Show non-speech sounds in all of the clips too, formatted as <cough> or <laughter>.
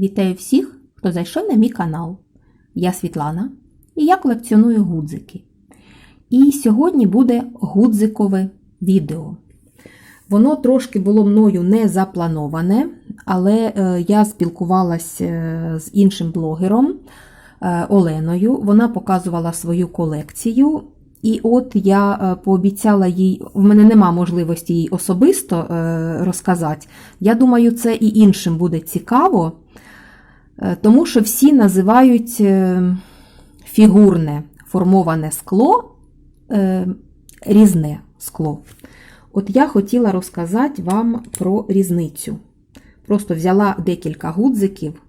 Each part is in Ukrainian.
Вітаю всіх, хто зайшов на мій канал. Я Світлана і я колекціоную гудзики. І сьогодні буде гудзикове відео. Воно трошки було мною не заплановане, але е, я спілкувалася е, з іншим блогером е, Оленою. Вона показувала свою колекцію. І от я пообіцяла їй, в мене нема можливості їй особисто розказати. Я думаю, це і іншим буде цікаво, тому що всі називають е, фігурне формоване скло е, різне скло. От я хотіла розказати вам про різницю. Просто взяла декілька гудзиків,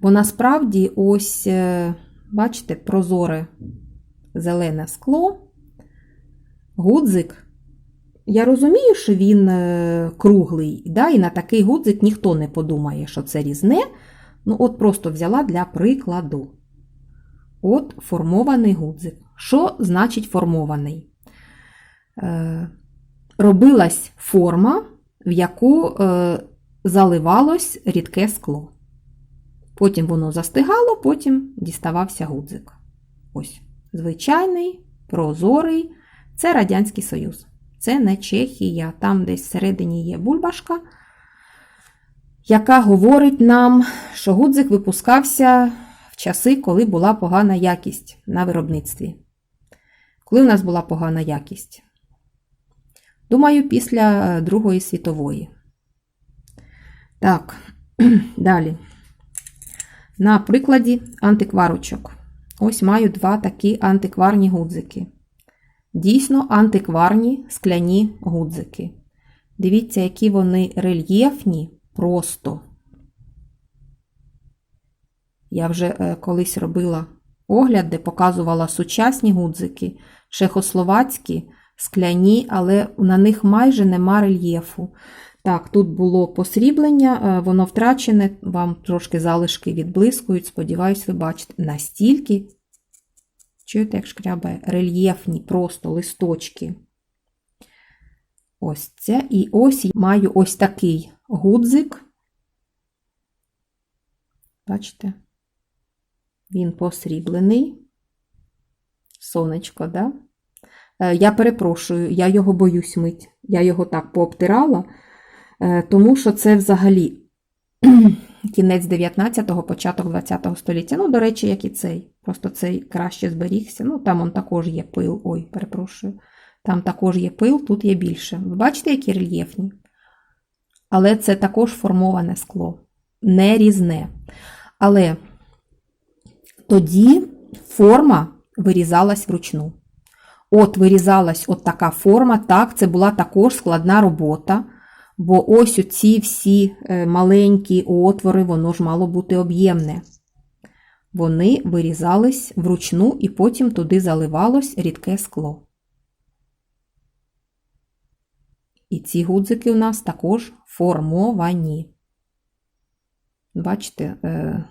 бо насправді ось, е, бачите, прозоре зелене скло, гудзик. Я розумію, що він е, круглий, да, і на такий гудзик ніхто не подумає, що це різне. Ну, от просто взяла для прикладу. От формований гудзик. Що значить формований? Е, робилась форма, в яку е, заливалось рідке скло. Потім воно застигало, потім діставався гудзик. Ось, звичайний, прозорий. Це Радянський Союз. Це не Чехія, там десь всередині є бульбашка, яка говорить нам, що гудзик випускався в часи, коли була погана якість на виробництві. Коли в нас була погана якість? Думаю, після Другої світової. Так, <clears throat> далі. На прикладі антикварочок. Ось маю два такі антикварні гудзики. Дійсно, антикварні скляні гудзики. Дивіться, які вони рельєфні просто. Я вже е, колись робила огляд, де показувала сучасні гудзики, чехословацькі, скляні, але на них майже нема рельєфу. Так, тут було посріблення, е, воно втрачене, вам трошки залишки відблискують, сподіваюсь, ви бачите. Настільки, чуєте, як шкрябає, рельєфні просто листочки. Ось це. І ось маю ось такий гудзик. Бачите? Він посріблений. Сонечко, да? Е, Я перепрошую, я його боюсь мить. Я його так пообтирала, е, тому що це взагалі <clears throat> кінець 19-го, початок 20-го століття. Ну, до речі, як і цей. Просто цей краще зберігся. Ну, там он також є пил. Ой, перепрошую. Там також є пил, тут є більше. Ви бачите, які рельєфні? Але це також формоване скло, не різне. Але тоді форма вирізалась вручну. От вирізалась от така форма, так, це була також складна робота, бо ось оці всі е, маленькі отвори, воно ж мало бути об'ємне. Вони вирізались вручну і потім туди заливалось рідке скло. І ці гудзики у нас також формовані. Бачите, е,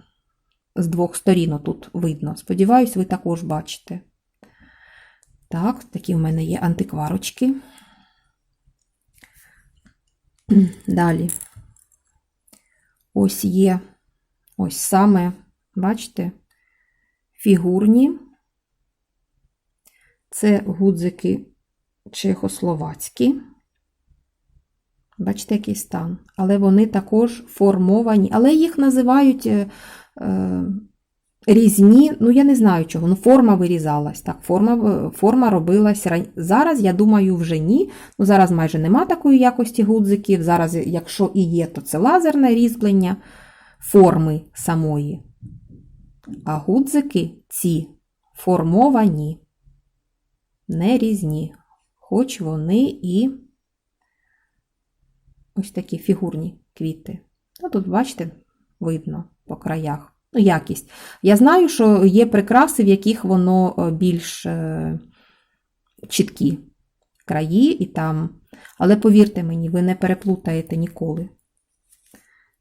з двох сторін тут видно. Сподіваюсь, ви також бачите. Так, такі в мене є антикварочки. <clears throat> Далі. Ось є ось саме, бачите, фігурні. Це гудзики чехословацькі. Бачите, який стан. Але вони також формовані, але їх називають е, е, різні, ну я не знаю чого, ну форма вирізалась. Так, форма форма робилась. Зараз, я думаю, вже ні. Ну, Зараз майже нема такої якості гудзиків. Зараз, якщо і є, то це лазерне різьблення форми самої. А гудзики ці формовані, не різні, хоч вони і ось такі фігурні квіти. Ну, тут, бачите, видно по краях. Ну, якість. Я знаю, що є прикраси, в яких воно е, більш е, чіткі краї і там. Але повірте мені, ви не переплутаєте ніколи.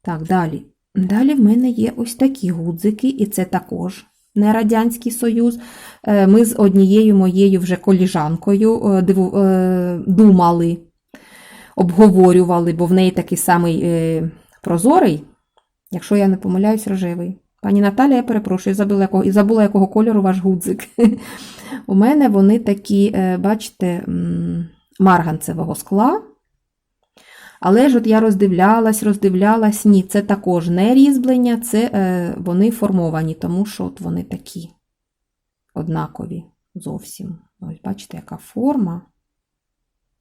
Так, далі. Далі в мене є ось такі гудзики, і це також не Радянський Союз. Е, Ми з однією моєю вже коліжанкою думали, обговорювали, бо в неї такий самий прозорий Якщо я не помиляюсь, рожевий. Пані Наталя, я перепрошую, забула якого, і забула, якого кольору ваш гудзик. <laughs> У мене вони такі, е, бачите, марганцевого скла. Але ж от я роздивлялась, роздивлялась, ні, це також не різьблення, це е, вони формовані, тому що от вони такі однакові зовсім. Ось бачите, яка форма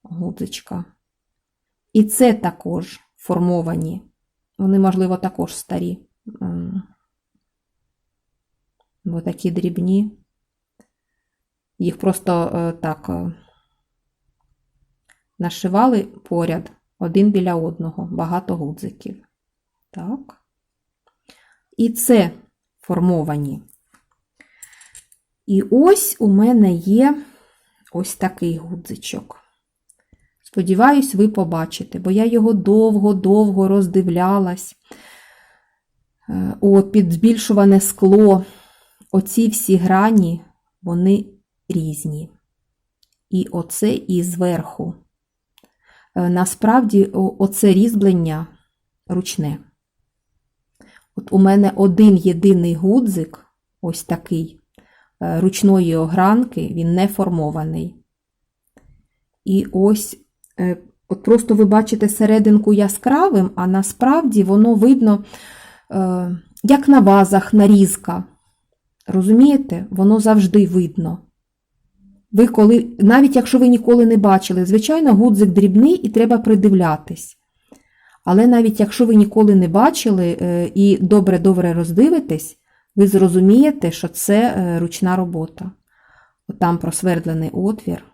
гудзичка. І це також формовані. Вони, можливо, також старі. Бо такі дрібні. Їх просто е, так е, нашивали поряд один біля одного, багато гудзиків. Так. І це формовані. І ось у мене є ось такий гудзичок. Сподіваюсь, ви побачите, бо я його довго-довго роздивлялась. Е, От, під збільшуване скло. Оці всі грані, вони різні. І оце і зверху. Е, Насправді, оце різьблення ручне. От у мене один єдиний гудзик, ось такий, е, ручної огранки, він не формований. І ось, от просто ви бачите серединку яскравим, а насправді воно видно, е, як на вазах нарізка. Розумієте? Воно завжди видно. Ви коли, навіть якщо ви ніколи не бачили, звичайно, гудзик дрібний і треба придивлятись. Але навіть якщо ви ніколи не бачили е, і добре-добре роздивитесь, ви зрозумієте, що це е, ручна робота. От Там просвердлений отвір.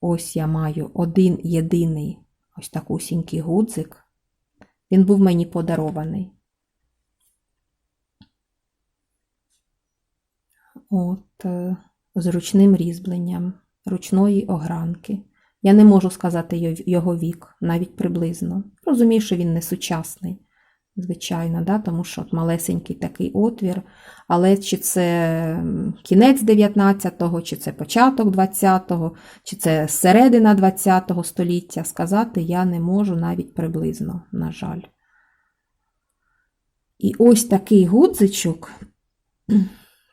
Ось я маю один єдиний ось такусінький гудзик. Він був мені подарований. От, е, з ручним різьбленням, ручної огранки. Я не можу сказати його вік, навіть приблизно. Розумію, що він не сучасний, звичайно, да? тому що от малесенький такий отвір. Але чи це кінець 19-го, чи це початок 20-го, чи це середина 20-го століття, сказати я не можу навіть приблизно, на жаль. І ось такий гудзичок <clears throat>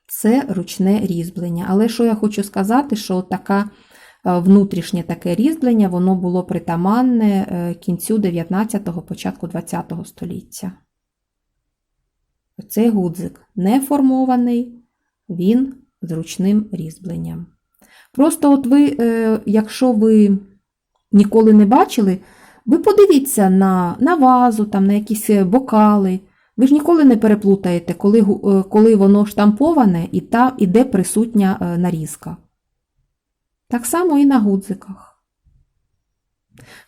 це ручне різьблення. Але що я хочу сказати, що така внутрішнє таке різьблення, воно було притаманне е, кінцю 19-го, початку 20-го століття. Цей гудзик не формований, він з ручним різьбленням. Просто от ви, е, якщо ви ніколи не бачили, ви подивіться на, на вазу, там, на якісь е, бокали. Ви ж ніколи не переплутаєте, коли, е, коли воно штамповане і та іде присутня е, нарізка. Так само і на гудзиках.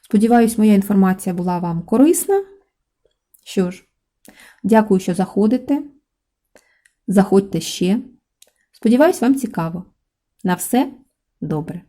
Сподіваюсь, моя інформація була вам корисна. Що ж, дякую, що заходите. Заходьте ще. Сподіваюсь, вам цікаво. На все добре.